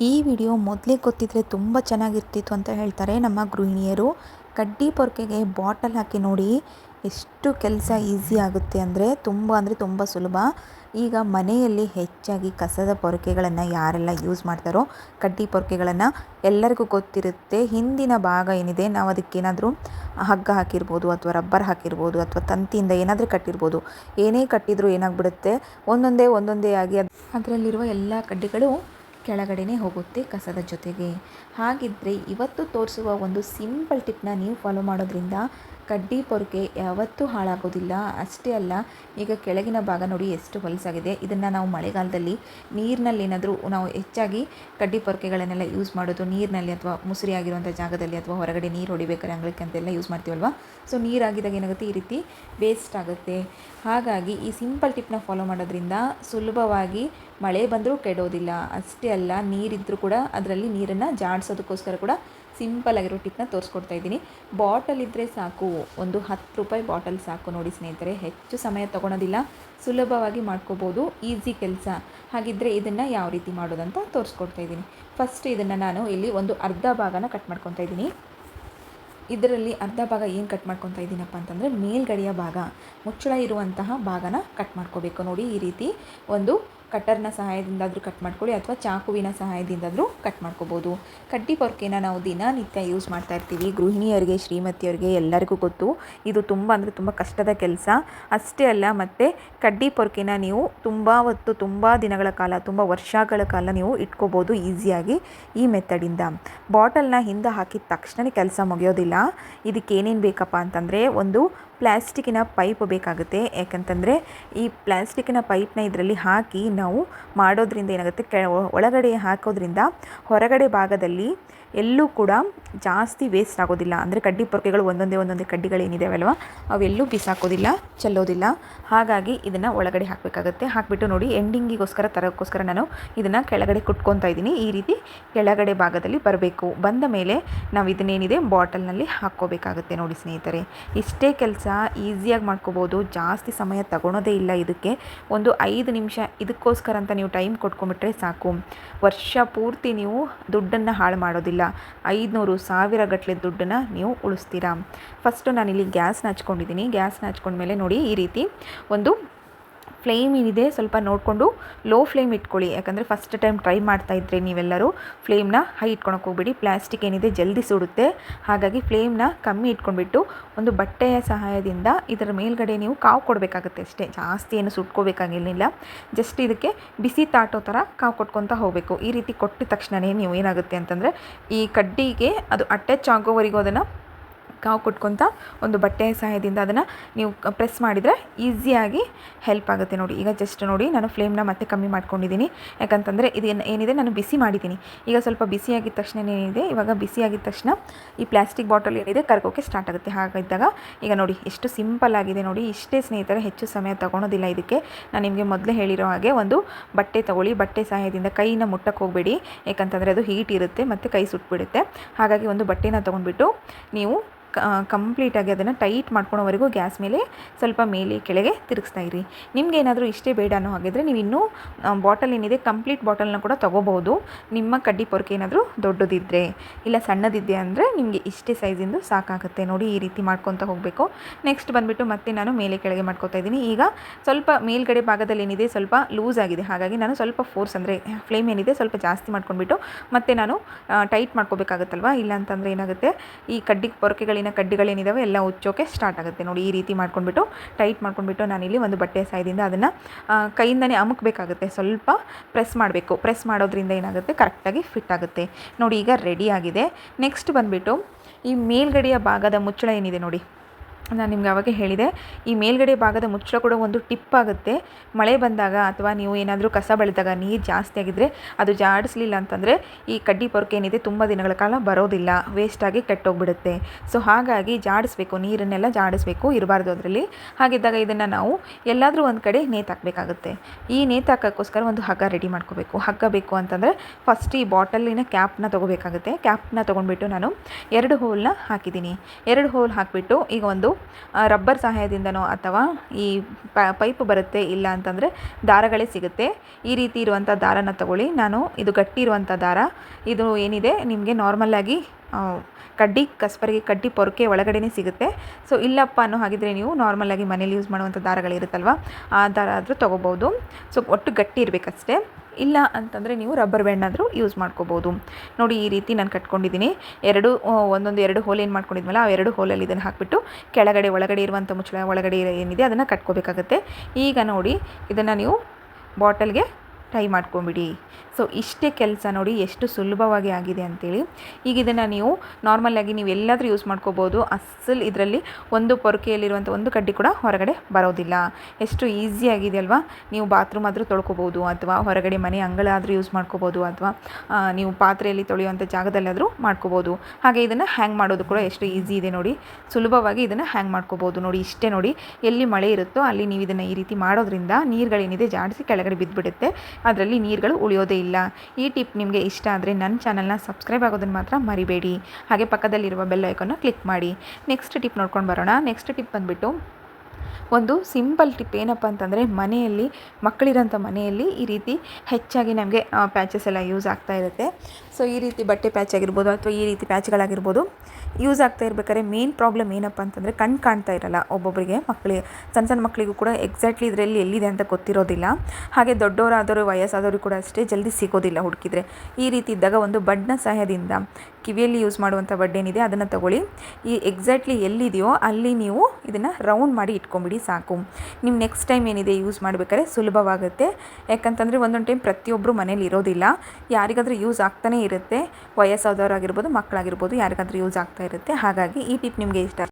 ಈ ವಿಡಿಯೋ ಮೊದಲೇ ಗೊತ್ತಿದ್ದರೆ ತುಂಬ ಚೆನ್ನಾಗಿರ್ತಿತ್ತು ಅಂತ ಹೇಳ್ತಾರೆ ನಮ್ಮ ಗೃಹಿಣಿಯರು. ಕಡ್ಡಿ ಪೊರ್ಕೆಗೆ ಬಾಟಲ್ ಹಾಕಿ ನೋಡಿ ಎಷ್ಟು ಕೆಲಸ ಈಸಿ ಆಗುತ್ತೆ ಅಂದರೆ ತುಂಬ ಅಂದರೆ ತುಂಬ ಸುಲಭ. ಈಗ ಮನೆಯಲ್ಲಿ ಹೆಚ್ಚಾಗಿ ಕಸದ ಪೊರಕೆಗಳನ್ನು ಯಾರೆಲ್ಲ ಯೂಸ್ ಮಾಡ್ತಾರೋ ಕಡ್ಡಿ ಪೊರಕೆಗಳನ್ನು ಎಲ್ಲರಿಗೂ ಗೊತ್ತಿರುತ್ತೆ. ಹಿಂದಿನ ಭಾಗ ಏನಿದೆ, ನಾವು ಅದಕ್ಕೇನಾದರೂ ಹಗ್ಗ ಹಾಕಿರ್ಬೋದು ಅಥವಾ ರಬ್ಬರ್ ಹಾಕಿರ್ಬೋದು ಅಥವಾ ತಂತಿಯಿಂದ ಏನಾದರೂ ಕಟ್ಟಿರ್ಬೋದು. ಏನೇ ಕಟ್ಟಿದರೂ ಏನಾಗ್ಬಿಡುತ್ತೆ? ಒಂದೊಂದೇ ಒಂದೊಂದೇ ಆಗಿ ಅದರಲ್ಲಿರುವ ಎಲ್ಲ ಕಡ್ಡಿಗಳು ಕೆಳಗಡೆನೇ ಹೋಗುತ್ತೆ ಕಸದ ಜೊತೆಗೆ. ಹಾಗಿದ್ದರೆ ಇವತ್ತು ತೋರಿಸುವ ಒಂದು ಸಿಂಪಲ್ ಟಿಪ್ನ ನೀವು ಫಾಲೋ ಮಾಡೋದ್ರಿಂದ ಕಡ್ಡಿ ಪೊರಕೆ ಯಾವತ್ತೂ ಹಾಳಾಗೋದಿಲ್ಲ. ಅಷ್ಟೇ ಅಲ್ಲ, ಈಗ ಕೆಳಗಿನ ಭಾಗ ನೋಡಿ ಎಷ್ಟು ಹೊಲಸಾಗಿದೆ. ಇದನ್ನು ನಾವು ಮಳೆಗಾಲದಲ್ಲಿ ನೀರಿನಲ್ಲಿ ಏನಾದರೂ ನಾವು ಹೆಚ್ಚಾಗಿ ಕಡ್ಡಿ ಪೊರಕೆಗಳನ್ನೆಲ್ಲ ಯೂಸ್ ಮಾಡೋದು, ನೀರಿನಲ್ಲಿ ಅಥವಾ ಮುಸುರಿ ಆಗಿರುವಂಥ ಜಾಗದಲ್ಲಿ ಅಥವಾ ಹೊರಗಡೆ ನೀರು ಹೊಡಿಬೇಕಾದ್ರೆ ಅಂಗಳಕ್ಕೆ ಅಂತೆಲ್ಲ ಯೂಸ್ ಮಾಡ್ತೀವಲ್ವ? ಸೊ ನೀರಾಗಿದ್ದಾಗ ಏನಾಗುತ್ತೆ? ಈ ರೀತಿ ವೇಸ್ಟ್ ಆಗುತ್ತೆ. ಹಾಗಾಗಿ ಈ ಸಿಂಪಲ್ ಟಿಪ್ನ ಫಾಲೋ ಮಾಡೋದ್ರಿಂದ ಸುಲಭವಾಗಿ ಮಳೆ ಬಂದರೂ ಕೆಡೋದಿಲ್ಲ. ಅಷ್ಟೇ ಅಲ್ಲ ನೀರಿದ್ದರೂ ಕೂಡ ಅದರಲ್ಲಿ ನೀರನ್ನು ಜಾಡಿಸೋದಕ್ಕೋಸ್ಕರ ಕೂಡ ಸಿಂಪಲ್ ಆಗಿರೋ ಟಿಪ್ನ ತೋರಿಸ್ಕೊಡ್ತಾ ಇದ್ದೀನಿ. ಬಾಟಲ್ ಇದ್ದರೆ ಸಾಕು. ಒಂದು ಹತ್ತು ರೂಪಾಯಿ ಬಾಟಲ್ ಸಾಕು ನೋಡಿ ಸ್ನೇಹಿತರೆ. ಹೆಚ್ಚು ಸಮಯ ತೊಗೊಳೋದಿಲ್ಲ. ಸುಲಭವಾಗಿ ಮಾಡ್ಕೋಬೋದು. ಈಸಿ ಕೆಲಸ. ಹಾಗಿದ್ದರೆ ಇದನ್ನು ಯಾವ ರೀತಿ ಮಾಡೋದಂತ ತೋರಿಸ್ಕೊಡ್ತಾ ಇದ್ದೀನಿ. ಫಸ್ಟ್ ಇದನ್ನು ನಾನು ಇಲ್ಲಿ ಒಂದು ಅರ್ಧ ಭಾಗನ ಕಟ್ ಮಾಡ್ಕೊತಾ ಇದ್ದೀನಿ. ಇದರಲ್ಲಿ ಅರ್ಧ ಭಾಗ ಏನು ಕಟ್ ಮಾಡ್ಕೊತಾ ಇದ್ದೀನಪ್ಪ ಅಂತಂದರೆ ಮೇಲ್ಗಡೆಯ ಭಾಗ. ಮುಚ್ಚಳ ಇರುವಂತಹ ಭಾಗನ ಕಟ್ ಮಾಡ್ಕೋಬೇಕು ನೋಡಿ ಈ ರೀತಿ. ಒಂದು ಕಟ್ಟರ್ನ ಸಹಾಯದಿಂದಾದರೂ ಕಟ್ ಮಾಡ್ಕೊಳ್ಳಿ ಅಥವಾ ಚಾಕುವಿನ ಸಹಾಯದಿಂದಾದರೂ ಕಟ್ ಮಾಡ್ಕೋಬೋದು. ಕಡ್ಡಿ ಪೊರ್ಕೆನ ನಾವು ದಿನನಿತ್ಯ ಯೂಸ್ ಮಾಡ್ತಾ ಇರ್ತೀವಿ. ಗೃಹಿಣಿಯರಿಗೆ ಶ್ರೀಮತಿಯವರಿಗೆ ಎಲ್ಲರಿಗೂ ಗೊತ್ತು. ಇದು ತುಂಬ ಅಂದರೆ ತುಂಬ ಕಷ್ಟದ ಕೆಲಸ. ಅಷ್ಟೇ ಅಲ್ಲ, ಮತ್ತು ಕಡ್ಡಿ ಪೊರ್ಕೆನ ನೀವು ತುಂಬ ಹೊತ್ತು, ತುಂಬ ದಿನಗಳ ಕಾಲ, ತುಂಬ ವರ್ಷಗಳ ಕಾಲ ನೀವು ಇಟ್ಕೋಬೋದು ಈಸಿಯಾಗಿ ಈ ಮೆಥಡಿಂದ. ಬಾಟಲ್ನ ಹಿಂದೆ ಹಾಕಿದ ತಕ್ಷಣ ಕೆಲಸ ಮುಗಿಯೋದಿಲ್ಲ. ಇದಕ್ಕೆ ಏನೇನು ಬೇಕಪ್ಪ ಅಂತಂದರೆ ಒಂದು ಪ್ಲ್ಯಾಸ್ಟಿಕ್ಕಿನ ಪೈಪ್ ಬೇಕಾಗುತ್ತೆ. ಯಾಕಂತಂದರೆ ಈ ಪ್ಲ್ಯಾಸ್ಟಿಕ್ಕಿನ ಪೈಪ್ನ ಇದರಲ್ಲಿ ಹಾಕಿ ನಾವು ಮಾಡೋದ್ರಿಂದ ಏನಾಗುತ್ತೆ ಕೆ ಒಳಗಡೆ ಹಾಕೋದ್ರಿಂದ ಹೊರಗಡೆ ಭಾಗದಲ್ಲಿ ಎಲ್ಲೂ ಕೂಡ ಜಾಸ್ತಿ ವೇಸ್ಟ್ ಆಗೋದಿಲ್ಲ. ಅಂದರೆ ಕಡ್ಡಿ ಪೊರ್ಕೆಗಳು ಒಂದೊಂದೇ ಒಂದೊಂದೇ ಕಡ್ಡಿಗಳೇನಿದಾವಲ್ವ, ಅವೆಲ್ಲೂ ಬಿಸಾಕೋದಿಲ್ಲ, ಚೆಲ್ಲೋದಿಲ್ಲ. ಹಾಗಾಗಿ ಇದನ್ನು ಒಳಗಡೆ ಹಾಕಬೇಕಾಗುತ್ತೆ. ಹಾಕಿಬಿಟ್ಟು ನೋಡಿ, ಎಂಡಿಂಗಿಗೋಸ್ಕರ ತರೋಕ್ಕೋಸ್ಕರ ನಾನು ಇದನ್ನು ಕೆಳಗಡೆ ಕುಟ್ಕೊತಾ ಇದ್ದೀನಿ. ಈ ರೀತಿ ಕೆಳಗಡೆ ಭಾಗದಲ್ಲಿ ಬರಬೇಕು. ಬಂದ ಮೇಲೆ ನಾವು ಇದನ್ನೇನಿದೆ ಬಾಟಲ್ನಲ್ಲಿ ಹಾಕ್ಕೋಬೇಕಾಗುತ್ತೆ ನೋಡಿ ಸ್ನೇಹಿತರೆ. ಇಷ್ಟೇ ಕೆಲಸ. ಈಸಿಯಾಗಿ ಮಾಡ್ಕೋಬೋದು. ಜಾಸ್ತಿ ಸಮಯ ತಗೊಳೋದೇ ಇಲ್ಲ ಇದಕ್ಕೆ. ಒಂದು ಐದು ನಿಮಿಷ ಇದಕ್ಕೋಸ್ಕರ ಅಂತ ನೀವು ಟೈಮ್ ಕೊಟ್ಕೊಂಬಿಟ್ರೆ ಸಾಕು. ವರ್ಷ ಪೂರ್ತಿ ನೀವು ದುಡ್ಡನ್ನು ಹಾಳು ಮಾಡೋದಿಲ್ಲ. ಐದುನೂರು ಸಾವಿರ ಗಟ್ಟಲೆ ದುಡ್ಡನ್ನು ನೀವು ಉಳಿಸ್ತೀರಾ. ಫಸ್ಟು ನಾನಿಲ್ಲಿ ಗ್ಯಾಸ್ನ ಹಚ್ಕೊಂಡಿದ್ದೀನಿ. ಗ್ಯಾಸ್ನ ಹಚ್ಕೊಂಡ್ಮೇಲೆ ನೋಡಿ ಈ ರೀತಿ ಒಂದು ಫ್ಲೇಮ್ ಏನಿದೆ ಸ್ವಲ್ಪ ನೋಡಿಕೊಂಡು ಲೋ ಫ್ಲೇಮ್ ಇಟ್ಕೊಳ್ಳಿ. ಯಾಕಂದರೆ ಫಸ್ಟ್ ಟೈಮ್ ಟ್ರೈ ಮಾಡ್ತಾ ಇದ್ದರೆ ನೀವೆಲ್ಲರೂ ಫ್ಲೇಮ್ನ ಹೈ ಇಟ್ಕೊಳಕ್ಕೆ ಹೋಗ್ಬಿಡಿ. ಪ್ಲಾಸ್ಟಿಕ್ ಏನಿದೆ ಜಲ್ದಿ ಸುಡುತ್ತೆ. ಹಾಗಾಗಿ ಫ್ಲೇಮ್ನ ಕಮ್ಮಿ ಇಟ್ಕೊಂಡ್ಬಿಟ್ಟು ಒಂದು ಬಟ್ಟೆಯ ಸಹಾಯದಿಂದ ಇದರ ಮೇಲ್ಗಡೆ ನೀವು ಕಾವು ಕೊಡಬೇಕಾಗುತ್ತೆ ಅಷ್ಟೇ. ಜಾಸ್ತಿ ಏನು ಸುಟ್ಕೋಬೇಕಾಗಿರಲಿಲ್ಲ. ಜಸ್ಟ್ ಇದಕ್ಕೆ ಬಿಸಿ ತಾಟೋ ಥರ ಕಾವು ಕೊಟ್ಕೊತಾ ಹೋಗಬೇಕು. ಈ ರೀತಿ ಕೊಟ್ಟಿದ ತಕ್ಷಣವೇ ನೀವು ಏನಾಗುತ್ತೆ ಅಂತಂದರೆ ಈ ಕಡ್ಡಿಗೆ ಅದು ಅಟ್ಯಾಚ್ ಆಗೋವರೆಗೂ ಅದನ್ನು ಕಾವು ಕೊಟ್ಕೊತ ಒಂದು ಬಟ್ಟೆ ಸಹಾಯದಿಂದ ಅದನ್ನು ನೀವು ಪ್ರೆಸ್ ಮಾಡಿದರೆ ಈಸಿಯಾಗಿ ಹೆಲ್ಪ್ ಆಗುತ್ತೆ ನೋಡಿ. ಈಗ ಜಸ್ಟ್ ನೋಡಿ ನಾನು ಫ್ಲೇಮ್ನ ಮತ್ತೆ ಕಮ್ಮಿ ಮಾಡ್ಕೊಂಡಿದ್ದೀನಿ. ಯಾಕಂತಂದರೆ ಇದು ಏನಿದೆ ನಾನು ಬಿಸಿ ಮಾಡಿದ್ದೀನಿ. ಈಗ ಸ್ವಲ್ಪ ಬಿಸಿಯಾಗಿದ್ದ ತಕ್ಷಣ ಏನಿದೆ? ಇವಾಗ ಬಿಸಿಯಾಗಿದ್ದ ತಕ್ಷಣ ಈ ಪ್ಲಾಸ್ಟಿಕ್ ಬಾಟಲ್ ಏನಿದೆ ಕರ್ಗೋಕ್ಕೆ ಸ್ಟಾರ್ಟ್ ಆಗುತ್ತೆ. ಹಾಗಿದ್ದಾಗ ಈಗ ನೋಡಿ ಎಷ್ಟು ಸಿಂಪಲ್ ಆಗಿದೆ ನೋಡಿ. ಇಷ್ಟೇ ಸ್ನೇಹಿತರೆ, ಹೆಚ್ಚು ಸಮಯ ತಗೊಳೋದಿಲ್ಲ ಇದಕ್ಕೆ. ನಾನು ನಿಮಗೆ ಮೊದಲೇ ಹೇಳಿರೋ ಹಾಗೆ ಒಂದು ಬಟ್ಟೆ ತಗೊಳ್ಳಿ. ಬಟ್ಟೆ ಸಹಾಯದಿಂದ ಕೈನ ಮುಟ್ಟಕ್ಕೆ ಹೋಗಬೇಡಿ. ಯಾಕಂತಂದರೆ ಅದು ಹೀಟ್ ಇರುತ್ತೆ ಮತ್ತು ಕೈ ಸುಟ್ಬಿಡುತ್ತೆ. ಹಾಗಾಗಿ ಒಂದು ಬಟ್ಟೆನ ತೊಗೊಂಡ್ಬಿಟ್ಟು ನೀವು ಕಂಪ್ಲೀಟಾಗಿ ಅದನ್ನು ಟೈಟ್ ಮಾಡ್ಕೊಳೋವರೆಗೂ ಗ್ಯಾಸ್ ಮೇಲೆ ಸ್ವಲ್ಪ ಮೇಲೆ ಕೆಳಗೆ ತಿರುಗಿಸ್ತಾ ಇರಿ. ನಿಮ್ಗೆ ಏನಾದರೂ ಇಷ್ಟೇ ಬೇಡ ಅನ್ನೋ ಹಾಗಿದ್ರೆ ನೀವು ಇನ್ನೂ ಬಾಟಲ್ ಏನಿದೆ ಕಂಪ್ಲೀಟ್ ಬಾಟಲ್ನ ಕೂಡ ತೊಗೋಬೋದು ನಿಮ್ಮ ಕಡ್ಡಿ ಪೊರಕೆ ಏನಾದರೂ ದೊಡ್ಡದಿದ್ದರೆ ಇಲ್ಲ ಸಣ್ಣದಿದೆ ಅಂದರೆ ನಿಮಗೆ ಇಷ್ಟೇ ಸೈಜಿಂದು ಸಾಕಾಗುತ್ತೆ. ನೋಡಿ ಈ ರೀತಿ ಮಾಡ್ಕೊತ ಹೋಗಬೇಕು. ನೆಕ್ಸ್ಟ್ ಬಂದುಬಿಟ್ಟು ಮತ್ತೆ ನಾನು ಮೇಲೆ ಕೆಳಗೆ ಮಾಡ್ಕೊತಾ ಇದ್ದೀನಿ. ಈಗ ಸ್ವಲ್ಪ ಮೇಲ್ಗಡೆ ಭಾಗದಲ್ಲಿ ಏನಿದೆ ಸ್ವಲ್ಪ ಲೂಸ್ ಆಗಿದೆ. ಹಾಗಾಗಿ ನಾನು ಸ್ವಲ್ಪ ಫೋರ್ಸ್ ಅಂದರೆ ಫ್ಲೇಮ್ ಏನಿದೆ ಸ್ವಲ್ಪ ಜಾಸ್ತಿ ಮಾಡ್ಕೊಂಡ್ಬಿಟ್ಟು ಮತ್ತೆ ನಾನು ಟೈಟ್ ಮಾಡ್ಕೋಬೇಕಾಗುತ್ತಲ್ವ? ಇಲ್ಲ ಅಂತಂದರೆ ಏನಾಗುತ್ತೆ? ಈ ಕಡ್ಡಿ ಪೊರಕೆಗಳಿನ ಕಡ್ಡಿಗಳೇನಿದಾವೆ ಎಲ್ಲ ಉಚ್ಚೋಕೆ ಸ್ಟಾರ್ಟ್ ಆಗುತ್ತೆ. ನೋಡಿ, ಈ ರೀತಿ ಮಾಡ್ಕೊಂಡ್ಬಿಟ್ಟು ಟೈಟ್ ಮಾಡ್ಕೊಂಡ್ಬಿಟ್ಟು ನಾನಿಲ್ಲಿ ಒಂದು ಬಟ್ಟೆ ಸಹಾಯದಿಂದ ಅದನ್ನು ಕೈಯಿಂದನೇ ಅಮುಕಬೇಕಾಗುತ್ತೆ. ಸ್ವಲ್ಪ ಪ್ರೆಸ್ ಮಾಡಬೇಕು. ಪ್ರೆಸ್ ಮಾಡೋದ್ರಿಂದ ಏನಾಗುತ್ತೆ? ಕರೆಕ್ಟಾಗಿ ಫಿಟ್ ಆಗುತ್ತೆ. ನೋಡಿ, ಈಗ ರೆಡಿ ಆಗಿದೆ. ನೆಕ್ಸ್ಟ್ ಬಂದುಬಿಟ್ಟು ಈ ಮೇಲ್ಗಡೆಯ ಭಾಗದ ಮುಚ್ಚಳ ಏನಿದೆ ನೋಡಿ. ನಾನು ನಿಮ್ಗೆ ಅವಾಗ ಹೇಳಿದೆ, ಈ ಮೇಲ್ಗಡೆ ಭಾಗದ ಮುಚ್ಚಳ ಕೂಡ ಒಂದು ಟಿಪ್ ಆಗುತ್ತೆ. ಮಳೆ ಬಂದಾಗ ಅಥವಾ ನೀವು ಏನಾದರೂ ಕಸ ಬೆಳೆದಾಗ ನೀರು ಜಾಸ್ತಿ ಆಗಿದ್ದರೆ ಅದು ಜಾಡಿಸ್ಲಿಲ್ಲ ಅಂತಂದರೆ ಈ ಕಡ್ಡಿ ಪೊರಕೆ ಏನಿದೆ ತುಂಬ ದಿನಗಳ ಕಾಲ ಬರೋದಿಲ್ಲ ವೇಸ್ಟಾಗಿ ಕೆಟ್ಟೋಗ್ಬಿಡುತ್ತೆ. ಸೊ ಹಾಗಾಗಿ ಜಾಡಿಸ್ಬೇಕು, ನೀರನ್ನೆಲ್ಲ ಜಾಡಿಸ್ಬೇಕು, ಇರಬಾರ್ದು ಅದರಲ್ಲಿ. ಹಾಗಿದ್ದಾಗ ಇದನ್ನು ನಾವು ಎಲ್ಲಾದರೂ ಒಂದು ಕಡೆ ನೇತಾಕಬೇಕಾಗುತ್ತೆ ಈ ನೇತಾಕೋಕ್ಕೋಸ್ಕರ ಒಂದು ಹಗ್ಗ ರೆಡಿ ಮಾಡ್ಕೋಬೇಕು. ಹಗ್ಗ ಬೇಕು ಅಂತಂದರೆ ಫಸ್ಟ್ ಈ ಬಾಟಲಿನ ಕ್ಯಾಪ್ನ ತೊಗೋಬೇಕಾಗುತ್ತೆ. ಕ್ಯಾಪ್ನ ತೊಗೊಂಡ್ಬಿಟ್ಟು ನಾನು ಎರಡು ಹೋಲ್ನ ಹಾಕಿದ್ದೀನಿ. ಎರಡು ಹೋಲ್ ಹಾಕಿಬಿಟ್ಟು ಈಗ ಒಂದು ರಬ್ಬರ್ ಸಹಾಯದಿಂದನೋ ಅಥವಾ ಈ ಪೈಪ್ ಬರುತ್ತೆ ಇಲ್ಲ ಅಂತಂದರೆ ದಾರಗಳೇ ಸಿಗುತ್ತೆ. ಈ ರೀತಿ ಇರುವಂಥ ದಾರನ ತಗೊಳ್ಳಿ. ನಾನು ಇದು ಗಟ್ಟಿ ಇರುವಂಥ ದಾರ. ಇದು ಏನಿದೆ? ನಿಮಗೆ ನಾರ್ಮಲ್ಲಾಗಿ ಕಡ್ಡಿ ಕಸ್ಪರಿಗೆ ಕಡ್ಡಿ ಪೊರಕೆ ಒಳಗಡೆನೇ ಸಿಗುತ್ತೆ. ಸೊ ಇಲ್ಲಪ್ಪ ಅನ್ನೋ ಹಾಗಿದ್ರೆ ನೀವು ನಾರ್ಮಲಾಗಿ ಮನೇಲಿ ಯೂಸ್ ಮಾಡುವಂಥ ದಾರಗಳಿರುತ್ತಲ್ವ? ಆ ದಾರ ಆದರೂ ತೊಗೋಬೋದು ಸೊ ಒಟ್ಟು ಗಟ್ಟಿ ಇರಬೇಕಷ್ಟೇ. ಇಲ್ಲ ಅಂತಂದರೆ ನೀವು ರಬ್ಬರ್ ಬ್ಯಾಂಡಾದರೂ ಯೂಸ್ ಮಾಡ್ಕೋಬೋದು. ನೋಡಿ ಈ ರೀತಿ ನಾನು ಕಟ್ಕೊಂಡಿದ್ದೀನಿ. ಎರಡು ಒಂದೊಂದು ಎರಡು ಹೋಲ್ ಏನು ಮಾಡ್ಕೊಂಡಿದ್ವಲ್ಲ ಆ ಎರಡು ಹೋಲಲ್ಲಿ ಇದನ್ನು ಹಾಕಿಬಿಟ್ಟು ಕೆಳಗಡೆ, ಒಳಗಡೆ ಇರುವಂಥ ಮುಚ್ಚಳ ಒಳಗಡೆ ಏನಿದೆ ಅದನ್ನು ಕಟ್ಕೋಬೇಕಾಗತ್ತೆ. ಈಗ ನೋಡಿ, ಇದನ್ನು ನೀವು ಬಾಟಲ್ಗೆ ಟೈ ಮಾಡ್ಕೊಂಬಿಡಿ. ಸೊ, ಇಷ್ಟೇ ಕೆಲಸ ನೋಡಿ ಎಷ್ಟು ಸುಲಭವಾಗಿ ಆಗಿದೆ ಅಂತೇಳಿ. ಈಗ ಇದನ್ನು ನೀವು ನಾರ್ಮಲಾಗಿ ನೀವು ಎಲ್ಲಾದರೂ ಯೂಸ್ ಮಾಡ್ಕೋಬೋದು. ಅಸಲು ಇದರಲ್ಲಿ ಒಂದು ಪೊರಕೆಯಲ್ಲಿರುವಂಥ ಒಂದು ಕಡ್ಡಿ ಕೂಡ ಹೊರಗಡೆ ಬರೋದಿಲ್ಲ. ಎಷ್ಟು ಈಸಿ ಆಗಿದೆ ಅಲ್ವಾ? ನೀವು ಬಾತ್ರೂಮ್ ಆದರೂ ತೊಳ್ಕೊಬೋದು ಅಥವಾ ಹೊರಗಡೆ ಮನೆ ಅಂಗಳ ಆದರೂ ಯೂಸ್ ಮಾಡ್ಕೋಬೋದು ಅಥವಾ ನೀವು ಪಾತ್ರೆಯಲ್ಲಿ ತೊಳೆಯುವಂಥ ಜಾಗದಲ್ಲಾದರೂ ಮಾಡ್ಕೋಬೋದು. ಹಾಗೆ ಇದನ್ನು ಹ್ಯಾಂಗ್ ಮಾಡೋದು ಕೂಡ ಎಷ್ಟು ಈಸಿ ಇದೆ ನೋಡಿ. ಸುಲಭವಾಗಿ ಇದನ್ನು ಹ್ಯಾಂಗ್ ಮಾಡ್ಕೋಬೋದು ನೋಡಿ. ಇಷ್ಟೇ ನೋಡಿ ಎಲ್ಲಿ ಮಳೆ ಇರುತ್ತೋ ಅಲ್ಲಿ ನೀವು ಇದನ್ನು ಈ ರೀತಿ ಮಾಡೋದ್ರಿಂದ ನೀರುಗಳೇನಿದೆ ಜಾಡಿಸಿ ಕೆಳಗಡೆ ಬಿದ್ದುಬಿಡುತ್ತೆ ಅದರಲ್ಲಿ ನೀರುಗಳು ಉಳಿಯೋದೇ ಇಲ್ಲ. ಈ ಟಿಪ್ ನಿಮಗೆ ಇಷ್ಟ ಆದರೆ ನನ್ನ ಚಾನಲ್ನ ಸಬ್ಸ್ಕ್ರೈಬ್ ಆಗೋದನ್ನು ಮಾತ್ರ ಮರಿಬೇಡಿ. ಹಾಗೆ ಪಕ್ಕದಲ್ಲಿರುವ ಬೆಲ್ ಐಕನ್ನ ಕ್ಲಿಕ್ ಮಾಡಿ. ನೆಕ್ಸ್ಟ್ ಟಿಪ್ ನೋಡ್ಕೊಂಡು ಬರೋಣ. ನೆಕ್ಸ್ಟ್ ಟಿಪ್ ಬಂದುಬಿಟ್ಟು ಒಂದು ಸಿಂಪಲ್ ಟಿಪ್ ಏನಪ್ಪ ಅಂತಂದರೆ ಮನೆಯಲ್ಲಿ, ಮಕ್ಕಳಿರೋಂಥ ಮನೆಯಲ್ಲಿ ಈ ರೀತಿ ಹೆಚ್ಚಾಗಿ ನಮಗೆ ಪ್ಯಾಚಸ್ ಎಲ್ಲ ಯೂಸ್ ಆಗ್ತಾ ಇರುತ್ತೆ. ಸೊ ಈ ರೀತಿ ಬಟ್ಟೆ ಪ್ಯಾಚ್ ಆಗಿರ್ಬೋದು ಅಥವಾ ಈ ರೀತಿ ಪ್ಯಾಚ್ಗಳಾಗಿರ್ಬೋದು ಯೂಸ್ ಆಗ್ತಾ ಇರ್ಬೇಕಾದ್ರೆ ಮೇನ್ ಪ್ರಾಬ್ಲಮ್ ಏನಪ್ಪ ಅಂತಂದರೆ ಕಣ್ಣು ಕಾಣ್ತಾ ಇರಲ್ಲ ಒಬ್ಬೊಬ್ಬರಿಗೆ ಮಕ್ಕಳಿಗೆ ಸಣ್ಣ ಸಣ್ಣ ಮಕ್ಕಳಿಗೂ ಕೂಡ ಎಕ್ಸಾಕ್ಟ್ಲಿ ಇದರಲ್ಲಿ ಎಲ್ಲಿದೆ ಅಂತ ಗೊತ್ತಿರೋದಿಲ್ಲ. ಹಾಗೆ ದೊಡ್ಡವರಾದವರು, ವಯಸ್ಸಾದವರು ಕೂಡ ಅಷ್ಟೇ ಜಲ್ದಿ ಸಿಗೋದಿಲ್ಲ ಹುಡುಕಿದ್ರೆ. ಈ ರೀತಿ ಇದ್ದಾಗ ಒಂದು ಬಡ್ನ ಸಹಾಯದಿಂದ ಕಿವಿಯಲ್ಲಿ ಯೂಸ್ ಮಾಡುವಂಥ ಬಡ್ಡೇನಿದೆ ಅದನ್ನು ತಗೊಳ್ಳಿ. ಈ ಎಕ್ಸಾಕ್ಟ್ಲಿ ಎಲ್ಲಿದೆಯೋ ಅಲ್ಲಿ ನೀವು ಇದನ್ನು ರೌಂಡ್ ಮಾಡಿ ಇಟ್ಕೊಂಬಿಡಿ ಸಾಕು. ನೀವು ನೆಕ್ಸ್ಟ್ ಟೈಮ್ ಏನಿದೆ ಯೂಸ್ ಮಾಡಬೇಕಾದ್ರೆ ಸುಲಭವಾಗುತ್ತೆ. ಯಾಕಂತಂದರೆ ಒಂದೊಂದು ಟೈಮ್ ಪ್ರತಿಯೊಬ್ಬರು ಮನೇಲಿ ಇರೋದಿಲ್ಲ. ಯಾರಿಗಾದರೂ ಯೂಸ್ ಆಗ್ತಾನೇ ಇರುತ್ತೆ. ವಯಸ್ಸಾದವರಾಗಿರ್ಬೋದು, ಮಕ್ಕಳಾಗಿರ್ಬೋದು, ಯಾರಿಗಾದರೂ ಯೂಸ್ ಆಗ್ತಾ ಇರುತ್ತೆ. ಹಾಗಾಗಿ ಈ ಟಿಪ್ ನಿಮಗೆ ಇಷ್ಟ